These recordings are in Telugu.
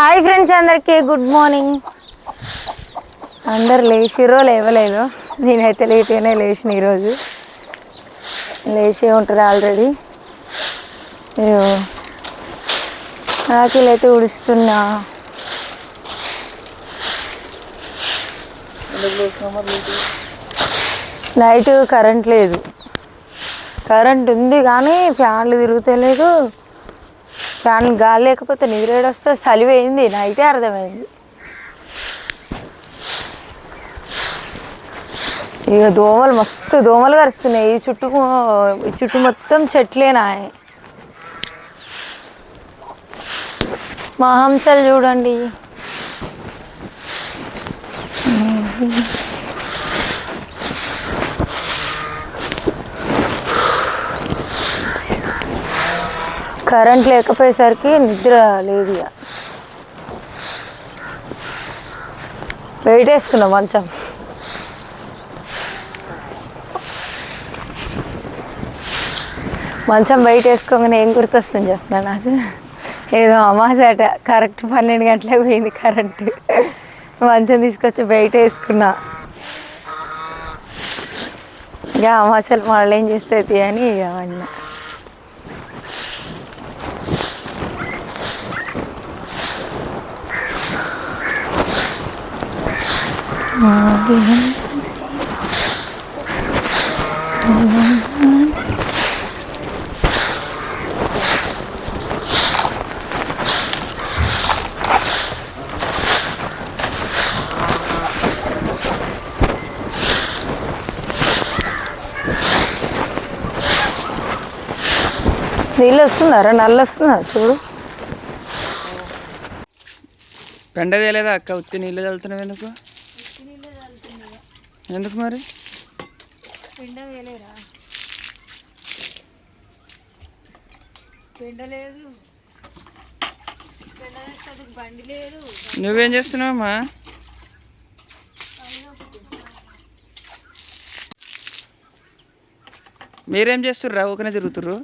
హాయ్ ఫ్రెండ్స్ అందరికీ గుడ్ మార్నింగ్ అందరు లేచిరో లేవలేదు? నేనైతే లేట్గానే లేచిన ఈరోజు. లేచే ఉంటుంది ఆల్రెడీ ఆకలి అయితే ఉడుస్తున్నా. నైట్ కరెంట్ లేదు. కరెంట్ ఉంది కానీ ఫ్యాన్లు తిరుగుతలేదు. ఫ్యాన్ గాలి లేకపోతే నీరేడొస్తే వస్తే చలివి నైటే అర్థమైంది. ఇక దోమలు మస్తు దోమలు కరుస్తున్నాయి. ఈ చుట్టూ ఈ చుట్టూ మొత్తం చెట్లేనా మా హంసలు చూడండి. కరెంట్ లేకపోయేసరికి నిద్ర లేదు ఇక. వెయిట్ వేసుకున్నా మంచం. మంచం బయట వేసుకోగానే ఏం గుర్తొస్తుంది చెప్పిన నాకు? ఏదో అమాసాట కరెక్ట్ పన్నెండు గంటలకు పోయింది కరెంట్. మంచం తీసుకొచ్చి బయట వేసుకున్నా ఇక అమాసాలు మళ్ళీ ఏం చేస్తుంది అని ఇక నీళ్ళు వస్తున్నారా నల్ల వస్తుందా చూడు. పెండ తేలేదా అక్క? ఉత్తి నీళ్ళు చల్లుతున్నావు ఎందుకు? ఎందుకు మరి? పెండ వేయలేరా పెండ లేదు పెండ వేస్తే బండి లేదు. నువ్వేం చేస్తున్నావమ్మా మీరేం చేస్తుర్రా ఊకనే తిరుగుతుర్రు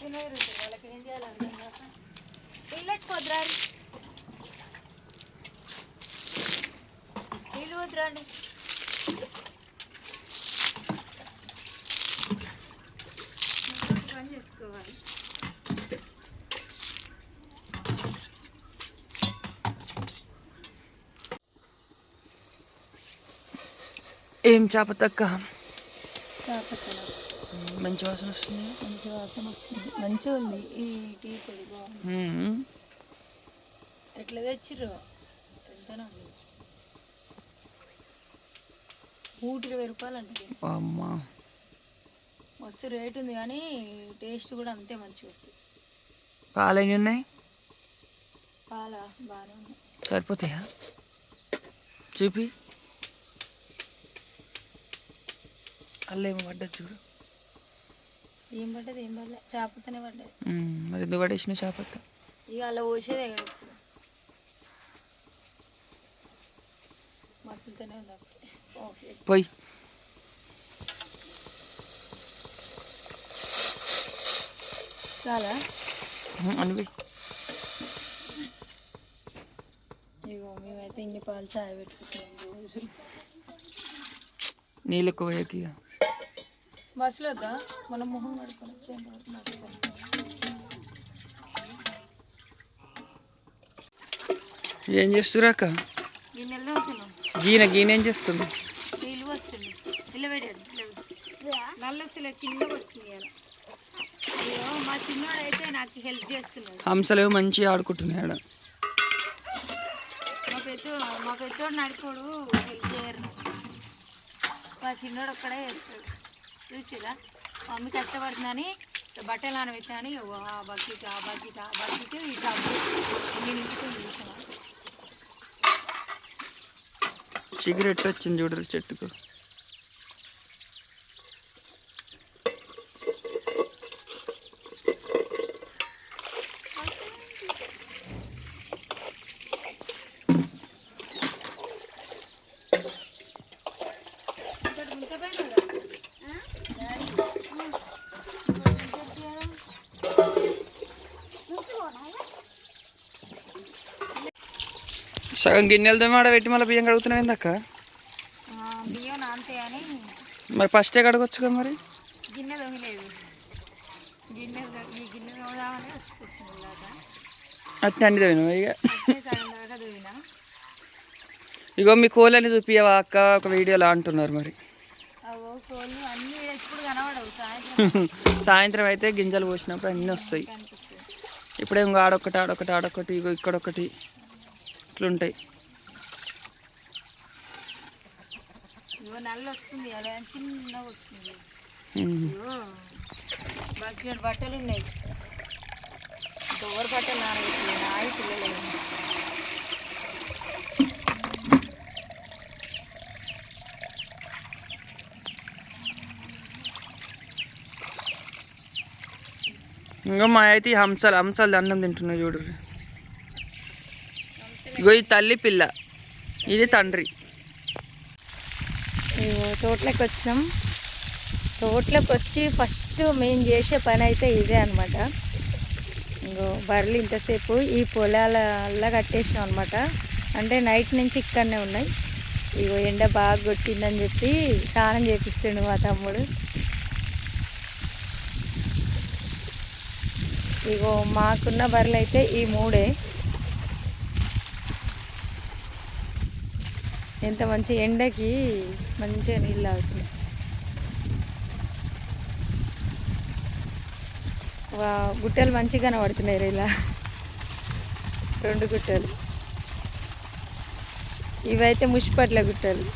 తినేరు వాళ్ళకి ఏం చేయాలి అర్థం కాక నీళ్ళు ఎక్కువద్దురా నీళ్ళు వద్దురండి ఏం చేప తక్క చేపత్తల మంచి వాసన వస్తుంది. మంచి వాసన వస్తుంది. మంచిగా ఉంది. ఈ టీ పొడి బాగుంది. ఎట్లా తెచ్చిర్రు? ఎంతనో ఉంది. నూట ఇరవై రూపాయలు అంటే అమ్మా. మస్తు రేట్ ఉంది కానీ టేస్ట్ కూడా అంతే మంచిగా వస్తుంది. పాలు ఎన్ని ఉన్నాయి? పాల? బాగానే ఉన్నాయి. సరిపోతాయా? చూపి. అల్లేమో పడ్డది చూడు. ఏం పడ్డది? ఏం పడలే? చేపతోనే పడ్డది. మరి ఎందుకు పడేసిన చేపత్త? ఇక అలా పోసేదే కదా ఇప్పుడు. ఉంది అప్పుడే. ఓకే పోయి. చాలా మ్మ్, అని పోయి ఇగో మేమైతే ఇన్ని పాలు చాయ్ పెట్టుకుంటాం. రోజు నీళ్ళు ఎక్కువ ఇక. బస్సులో వద్దా? మనం మొహం కడుకొని వచ్చేంత వరకు నడుస్తాం ఏం చేస్తురా అక్క? గిన్నెలు తోగుతున్నాం గీన గీన ఏం చేస్తుంది? నీళ్ళు వస్తుంది నల్ల చిన్నగా వస్తుంది అయ్యో మా చిన్నోడు అయితే నాకు హెల్ప్ చేస్తున్నాడు హంసలేమో మంచిగా ఆడుకుంటున్నాయి ఆడ. మా పెద్ద మా పెద్దోడు నడుకోడు హెల్ప్ చేయరు. మా చిన్నోడు ఒక్కడే చేస్తాడు. చూసిరా మమ్మీ కష్టపడుతుందని బట్టలు నానబెట్టాని ఆ బకెట్ ఆ బకెట్ ఆ బకెట్ ఈ డబ్బు చూసాను సిగరెట్ వచ్చింది చూడరు చెట్టుకు. సగం గిన్నెలతో ఆడ పెట్టి మళ్ళీ బియ్యం కడుగుతున్నావు ఏందక్క బియ్యం నాంతే అని. మరి ఫస్టే కడగొచ్చుగా మరి? గిన్నె దొంగలేదు గిన్నె ఈ అట్నే అన్ని ఇక? అట్లే ఇగో మీ కోళ్ళని చూపియవా అక్క ఒక వీడియోలో అంటున్నారు మరి. సాయంత్రం అయితే గింజలు పోసినప్పుడు అన్నీ వస్తాయి. ఇప్పుడే ఇంకో ఆడొకటి ఆడొకటి ఆడొకటి ఇగో ఇక్కడొకటి ఇట్లుంటాయి బట్టలు ఉన్నాయి డోర్ బట్టలు నానబెట్టి నాయి పిల్లలు. ఇంకా మా అయితే ఈ హంసలు హంసలు అన్నం తింటున్నాయి చూడు ఇగో ఈ తల్లి పిల్ల. ఇది తండ్రి. ఇగో తోటలోకి వచ్చినాం తోటలోకి వచ్చి ఫస్ట్ మేము చేసే పని అయితే ఇదే అనమాట ఇంకో బర్రెలు ఇంతసేపు ఈ పొలాలల్లా కట్టేసినాం అనమాట అంటే నైట్ నుంచి ఇక్కడనే ఉన్నాయి. ఇగో ఎండ బాగా కొట్టిందని చెప్పి స్నానం చేపిస్తుండు మా తమ్ముడు. ఇగో మాకున్న బర్రెలు అయితే ఈ మూడే. ఎంత మంచి ఎండకి మంచిగా నీళ్ళు తాగుతుంది. వా గుట్టలు మంచిగా కనబడుతున్నాయి ఇలా రెండు గుట్టలు. ఇవైతే ముష్పట్ల గుట్టలు.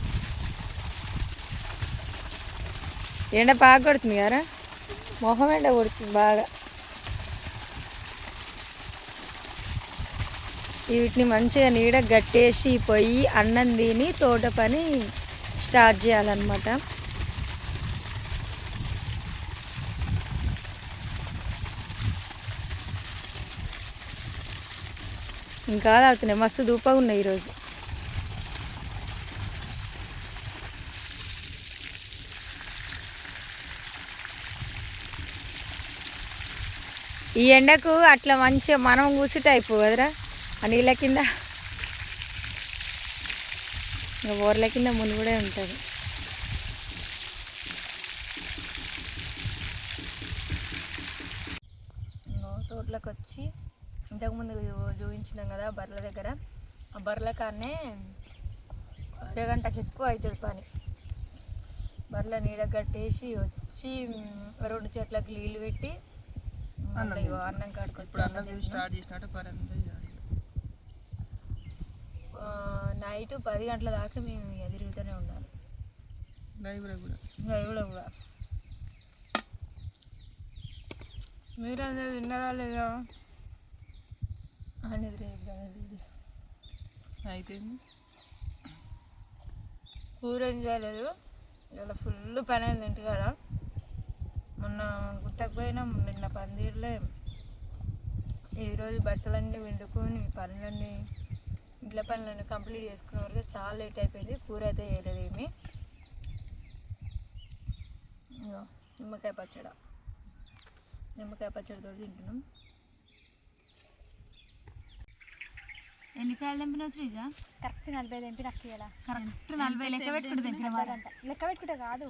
ఎండ బాగా కొడుతుంది కదా మొహం ఎండ కొడుతుంది బాగా. వీటిని మంచిగా నీడ గట్టేసి పోయి అన్నం తిని తోట పని స్టార్ట్ చేయాలన్నమాట. ఇంకా తాగుతున్నాయి. మస్తు దూపగా ఉన్నాయి ఈరోజు. ఈ ఎండకు అట్లా మంచిగా మనం కూసిట అయిపో కదరా? ఆ నీళ్ళ కింద ఇంకా బోర్ల కింద కూడా ఉంటుంది. తోటలోకి వచ్చి ఇంతకుముందు చూపించినాం కదా బర్రెల దగ్గర. ఆ బర్రెల కాడనే అరగంటకి ఎక్కువ అవుతుంది పని. బర్రెల నీడ కట్టేసి వచ్చి రెండు చెట్లకు నీళ్ళు పెట్టి అన్నం కాడికి వచ్చి అన్నం. స్టార్ట్ చేసినట్టు పని నైట్ పది గంటల దాకా మేము ఇక తిరుగుతూనే ఉండాలి లైబ్రరీ కూడా. లైవ్లో కూడా మీరందరూ తిన్నారా లేదా? అనేది రేపు కదా వీడియో అయితే కూర ఏం చేయలేదు. ఇలా ఫుల్ పని అయింది ఇంటికాడ. మొన్న గుట్టకు పోయినాం నిన్న పందిర్లే. ఈరోజు బట్టలన్నీ వండుకొని పనులన్నీ ఇంట్లో పనులన్నీ కంప్లీట్ చేసుకునే వరకు చాలా లేట్ అయిపోయింది. కూర అయితే చేయలేదు ఏమి. నిమ్మకాయ పచ్చడ. నిమ్మకాయ పచ్చడితో తింటున్నాం. ఎన్ని కాయలు తెంపినావు శ్రీజ? కరెక్ట్ నలభై తెంపి నాకు ఇవ్వాలా కరెక్ట్ నలభై లెక్క పెట్టుకుంటు లెక్క పెట్టుకుంటే కాదు.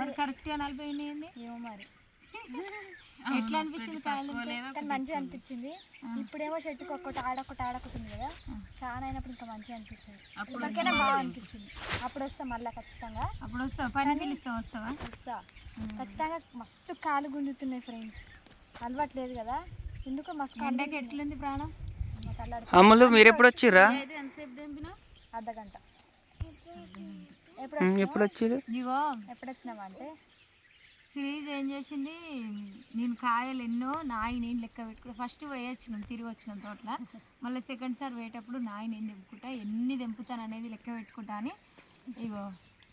మరి కరెక్ట్ నలభై ఏంది ఏమో మరి. ఎట్లా అనిపించింది కాయలు కానీ మంచిగా అనిపించింది. ఇప్పుడేమో చెట్టుకు ఒక్కటి ఆడొకటి ఆడొకటి ఉంది కదా. చాలా అయినప్పుడు ఇంకా మంచిగా అనిపిస్తుంది ఇప్పటికైనా బాగా అనిపించింది. అప్పుడు వస్తా మళ్ళీ ఖచ్చితంగా. అప్పుడు వస్తావా పని వస్తావా? వస్తా. ఖచ్చితంగా మస్తు కాలు గుంజుతున్నాయి ఫ్రెండ్స్. అలవాట్లేదు కదా. ఎందుకో మస్తు ఎండకి ఎట్లుంది ప్రాణం? అమ్ములు మీరు ఎప్పుడు వచ్చిర్రా అర్ధ గంట ఎప్పుడు వచ్చిర్రు ఎప్పుడు వచ్చినావా సిరీస్ ఏం చేసింది? నేను కాయలు ఎన్నో నాయి నేను లెక్క పెట్టుకుంటా ఫస్ట్ పోయొచ్చినాం తిరిగి వచ్చినాం తోటల. మళ్ళీ సెకండ్ సార్ పోయేటప్పుడు నాయి నేను తెంపుకుంటా. ఎన్ని తెంపుతాను అనేది లెక్క పెట్టుకుంటా అని ఇగో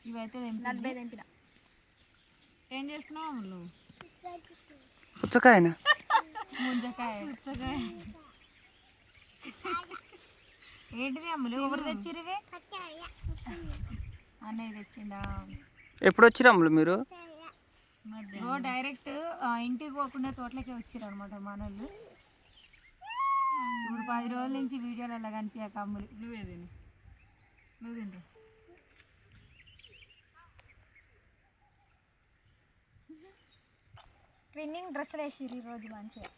ఇవైతే తెంపి నలభై తెంపిన. ఏం చేస్తున్నావు నువ్వు పుచ్చకాయనా? ముంజకాయ. ఏంటిది అమ్ములు ఎవరు తెచ్చిరివి అన్నయ్య తెచ్చిండా ఎప్పుడు వచ్చిర్రు అమ్ములు మీరు? ఓ డైరెక్ట్ ఆ, ఇంటికి పోకుండా తోటలోకి వచ్చిర్రు అనమాట మనోళ్ళు. ఇప్పుడు పది రోజుల నుంచి వీడియోలలో కనిపించాక అమ్ములు. నువ్వే తిని. నువ్వు తింటు ట్విన్నింగ్ డ్రెస్సులు వేసిర్రు ఈ రోజు మంచిగా.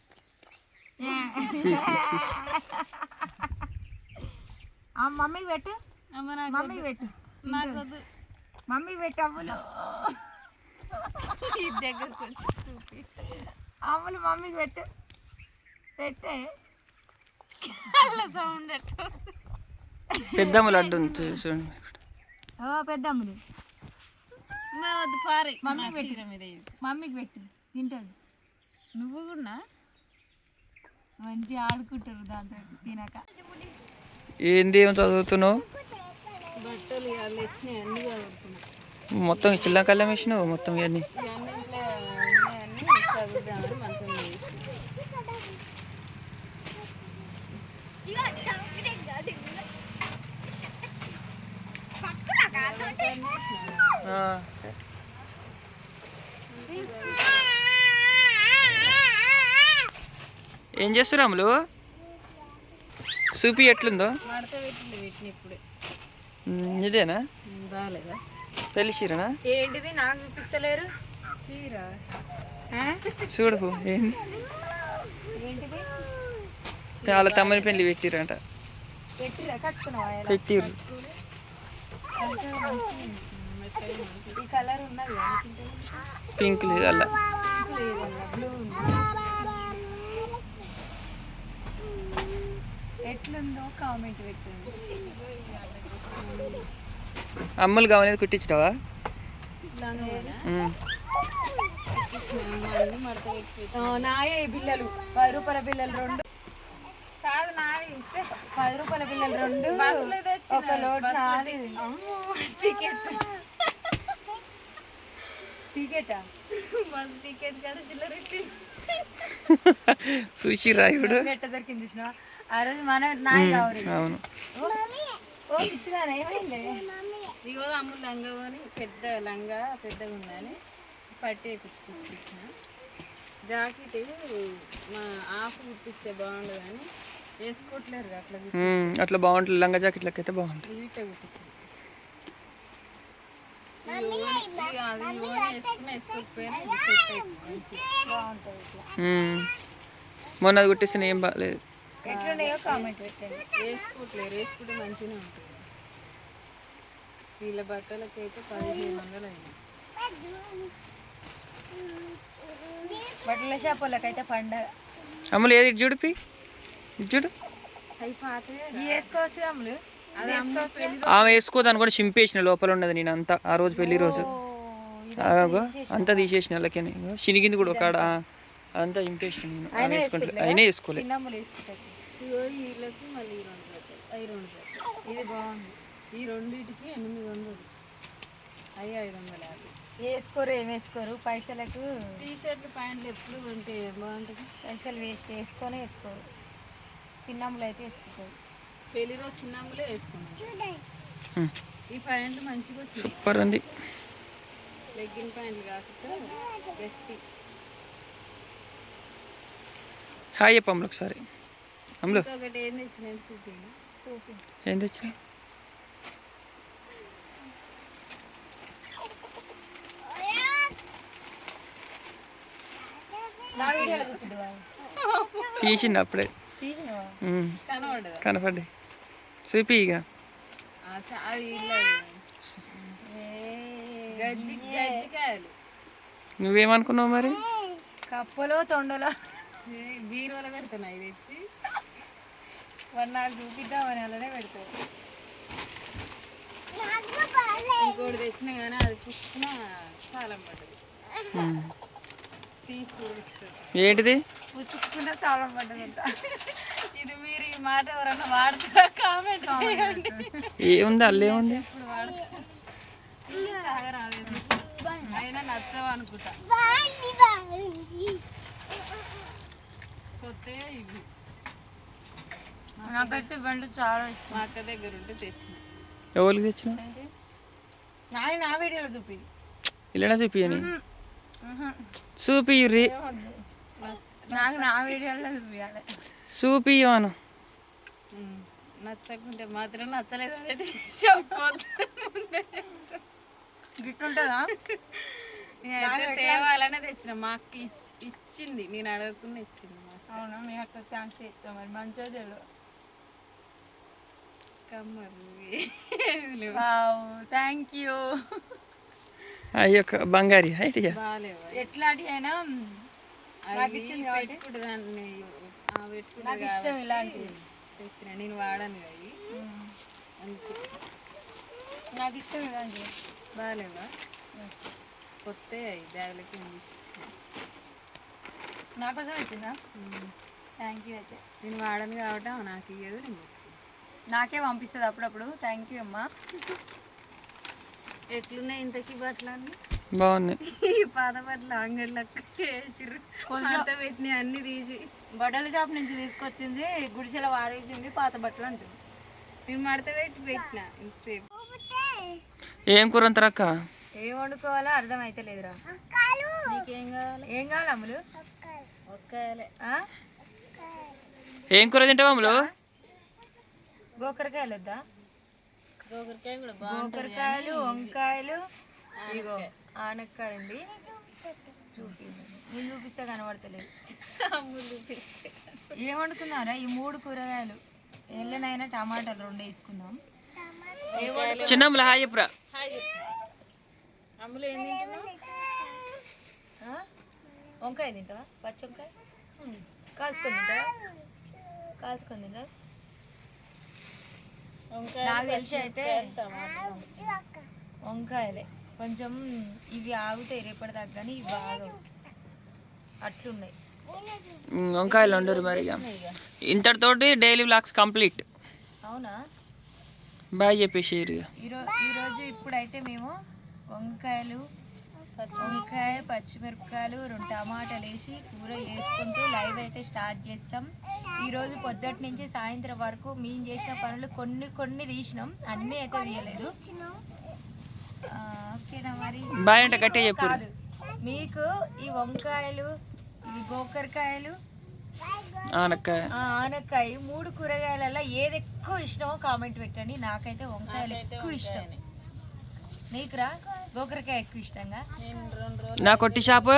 ఆ మమ్మీకి పెట్టు. మమ్మీకి పెట్టు. మమ్మీకి పెట్టు అమ్ములు. ఈ దగ్గరకు వచ్చి చూపి. అమ్ములు మమ్మీకి పెట్టు. పెట్టే. అలా సౌండ్ ఎట్లా వస్తుంది? పెద్దమ్మ లడ్డు ఉంది చూ- చూడండి ఓ పెద్ద అమ్ములు నా వద్దు పారి. మమ్మీ నాకు పెట్టు. చీర మీద. మమ్మీకి పెట్టు. తింటుంది. నువ్వు కూడా? మంచిగా ఆడుకుంటారు దాంతో తినక. ఏంది ఏం చదువుతున్నావు? బట్టలు అన్ని చదువుతున్నా. మొత్తం చిల్లా కళ్ళం వేసినావు మొత్తం ఇవన్నీ? ఏం చేస్తారు అమ్ములు చూపి ఎట్లుందో? ఇదేనా? పెళ్ళి చీరనా? ఏంటిది? నాకు చూపిస్తలేరు. చీర. చూడు ఏంది? ఏంటిది? వాళ్ళ తమ్మని పెళ్ళి పెట్టిరంట. పెట్టిరా పింక్ లేదు అలా. ఎట్లుందో కామెంట్ పెట్టండి. అమ్మలు కావనేది కుట్టించినావా? నాయే ఈ బిల్లలు. పది రూపాయల బిల్లలు రెండు. కాదు నావి ఇస్తే. పది రూపాయల బిల్లలు రెండు. బస్సులో తెచ్చిన ఒక లోడ్ నాది. టికెట్. టికెటా? బస్ టికెట్ కూడా చిల్లర ఇచ్చింది చూసిరా ఇప్పుడు ఎట్ట దొరికింది చూసినా ఆ రోజు మన నాయ కావాలి అవును. ఓ పిచ్చిదానా ఏమైంది? లంగా కొని పెద్ద లంగా పెద్దగా ఉందని పట్టి వేయించుకుని ఇచ్చిన జాకెట్ మా ఆఫ్ కుట్టిస్తే బాగుండదు అని వేసుకోవట్లేరు అట్లా అట్లా బాగుంటుంది. లంగా జాకెట్లకి అయితే బాగుంటుంది. కుట్టించింది ఇట్లా ఉమ్. మొన్న అది కుట్టిస్తే ఏం బాగాలేదు ఎట్లున్నాయో కామెంట్ పెట్టండి. వేసుకోవట్లేరు వేసుకుంటే మంచిగానే ఉంటుంది. వీళ్ళ బట్టలకి అయితే పదిహేను వందలు అయింది బట్టల షాప్ వాళ్ళకైతే పండగ అమ్ములు ఏది ఇటు చూడు వేసుకోవచ్చు అమ్ములు? ఆమె వేసుకోదని కూడా చింపేసిన లోపల ఉన్నది నేను అంతా ఆ రోజు పెళ్ళి రోజు. అంతా తీసేసిన వాళ్ళకి శనిగింది కూడా ఒక అంతా చింపేసిన నేను. ఆమె వేసుకుంటా అయినా వేసుకోలే. ఇగో వీళ్ళకి మళ్ళీ ఈ రెండు జతలు అవి రెండు జతలు ఇది బాగుంది. ఈ రెండింటికి ఎనిమిది వందలు. అవి ఐదు వందల యాభై. వేసుకోరు ఏం వేసుకోరు? పైసలకు టీ షర్ట్లు ప్యాంట్లు ఎప్పుడు కొంటే బాగుంటుంది? పైసలు వేస్ట్. వేసుకొని వేసుకోరు. చిన్న అమ్ములు అయితే వేసుకుంటారు. పెళ్ళి రోజు చిన్నమ్మలే వేసుకున్నాం. ఈ ప్యాంట్లు మంచిగా వచ్చింది. సూపర్ ఉంది. లెగ్గిన్ ప్యాంట్లు కాకుండా గట్టి. హాయ్ చెప్పు అమ్ములు ఒకసారి. అమ్ములు. ఏం తీసింది అప్పుడే. కనపడ్డి. చూపి ఇక నువ్వేమనుకున్నావు మరి? కప్పలో తొండలో. బీరువాలో పెడుతున్నా ఇది తెచ్చి. వాడు నాకు చూపిద్దామని అలానే పెడతారు. ఇంకోటి తెచ్చిన కానీ అది పుచ్చుకున్న కాలం పడ్డది. ఏంటిది? పుచ్చుకుంటే తాళం పడ్డదంట. ఇది మీరు ఈ మాట ఎవరన్నా వాడతారా? కామెంట్ ఏముంది అల్లే ఉంది ఇప్పుడు వాడతారు? అయినా నచ్చవు అనుకుంటా. కొత్త ఇవి. నాకైతే బండి చాలా ఇష్టం. మా అక్క దగ్గర ఉంటే తెచ్చిన. ఎవరికి తెచ్చిన? నాది నా వీడియోలో చూపి ఇలానే చూపియని చూపియ్రి నాకు నా వీడియోలో చూపించాలి చూపియను నచ్చకుంటే మాత్రం నచ్చలేదు అనేది. గిట్టుంటుందా తేవాలనే తెచ్చిన. మా అక్క ఇచ్- ఇచ్చింది. నేను అడగకుండా ఇచ్చింది. అవునా? మీ అక్క థ్యాంక్స్ చెప్తాం మరి. మంచిగా లేవు. థ్యాంక్ యూ అయ్యో బంగారి ఎట్లాంటి అయినా నాకు ఇష్టం ఇలాంటివి. తెచ్చిన నేను వాడను అవి. నాకు ఇష్టం ఇలాంటి బాగాలేవా? కొత్త అవి బ్యాగులకి. నా కోసం ఇచ్చిందా? థ్యాంక్ యూ అయితే. నేను వాడను కాబట్టి నాకు ఇయ్యదు నేను. నాకే పంపిస్తుంది అప్పుడప్పుడు. థ్యాంక్ యూ అమ్మా. ఎట్లున్నాయి ఇంతకీ బట్టలు అన్ని బాగున్నాయి. ఈ పాత బట్టలు అంగడిలకు వేసిర్రు. అంత పెట్టినాయి అన్ని తీసి. బట్టల షాప్ నుంచి తీసుకొచ్చింది గుడిసెల వాడేసింది పాత బట్టలు అంటుంది. నేను మడత పెట్టి పెట్టిన ఇంతసేపు. ఏం కూర అంటారక్క ఏం వండుకోవాలో అర్థం అయితే లేదురా నీకేం కావాలి? ఏం కావాలి అమ్ములు? ఒక్కలే. ఆ? ఏం కూర తింటావు అమ్ములు? గోకరకాయలు వద్దా? గోకరకాయ కూడా బాగుంటుంది గోకరకాయలు వంకాయలు ఇగో ఆనక్కాయండి చూపి నేను చూపిస్తే కనబడతలేదు. ఏం వండుకున్నారా ఈ మూడు కూరగాయలు. ఎల్లనైనా టమాటాలు రెండు వేసుకుందాం. చిన్నమ్ములు హాయ్ చెప్పురా. హాయ్ చెప్పు. అమ్ములు ఏం తింటున్నావు? ఆ? వంకాయ తింటావా? పచ్చి వంకాయ? కాల్చుకొని తింటావా? కాల్చుకొని తింటా నాకు తెలిసి అయితే వంకాయలే కొంచెం ఇవి ఆగుతాయి రేపటిదాకా కానీ ఇవి బాగా అట్లున్నాయి. వంకాయలు ఉండరు మరి ఇంతటితోటి డైలీ వ్లాగ్స్ కంప్లీట్. అవునా? బాయ్ చెప్పేసి ఈరోజు ఇప్పుడైతే మేము వంకాయలు వంకాయ పచ్చిమిరపకాయలు రెండు టమాటాలు వేసి కూర వేసుకుంటూ లైవ్ అయితే స్టార్ట్ చేస్తాం. ఈరోజు పొద్దుటి నుంచి సాయంత్రం వరకు మేము చేసిన పనులు కొన్ని కొన్ని తీసినాం. అన్నీ అయితే తీయలేదు. ఆ, ఓకేనా మరి? బాయ్ అంటే గట్టిగా చెప్పు. కాదు. మీకు ఈ వంకాయలు ఈ గోకరకాయలు ఆనక్కాయ. ఆ, ఆనక్కాయ మూడు కూరగాయలలో ఏది ఎక్కువ ఇష్టమో కామెంట్ పెట్టండి. నాకైతే వంకాయలు ఎక్కువ ఇష్టం. నీకురా? గోకరకాయ ఎక్కువ ఇష్టంగా? నేను రెండు రోజులు నాకు ఒట్టి చేప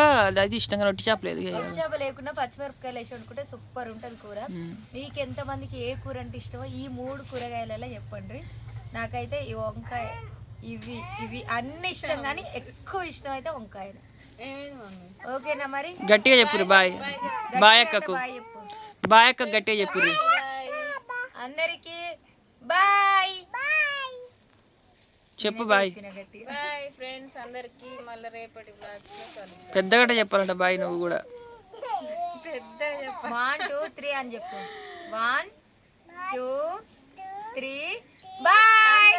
అది ఇష్టంగా ఒట్టి చేప లేదు. ఇక. చేప లేకుండా పచ్చిమిరపకాయలు వేసి వండుకుంటే సూపర్ ఉంటుంది కూర. మీకు ఎంతమందికి ఏ కూర అంటే ఇష్టమో ఈ మూడు కూరగాయలలో చెప్పండి. నాకైతే ఈ వంకాయ ఇవి ఇవి అన్ని ఇష్టం కానీ ఎక్కువ ఇష్టం అయితే మమ్మీ ఓకేనా మరి? గట్టిగా చెప్పురు బాయ్. బాయ్. అక్కకు. బాయ్ అక్క గట్టిగా చెప్పురు. అందరికి బాయ్. చెప్పు బాయ్. బాయ్ ఫ్రెండ్స్ అందరికి మళ్ళీ రేపటి బ్లాగ్స్లో కలుద్దాం. పెద్దగా చెప్పాలంట బాయ్ నువ్వు కూడా. పెద్దగా చెప్ప వన్ టూ త్రీ అని చెప్పు. One two three bye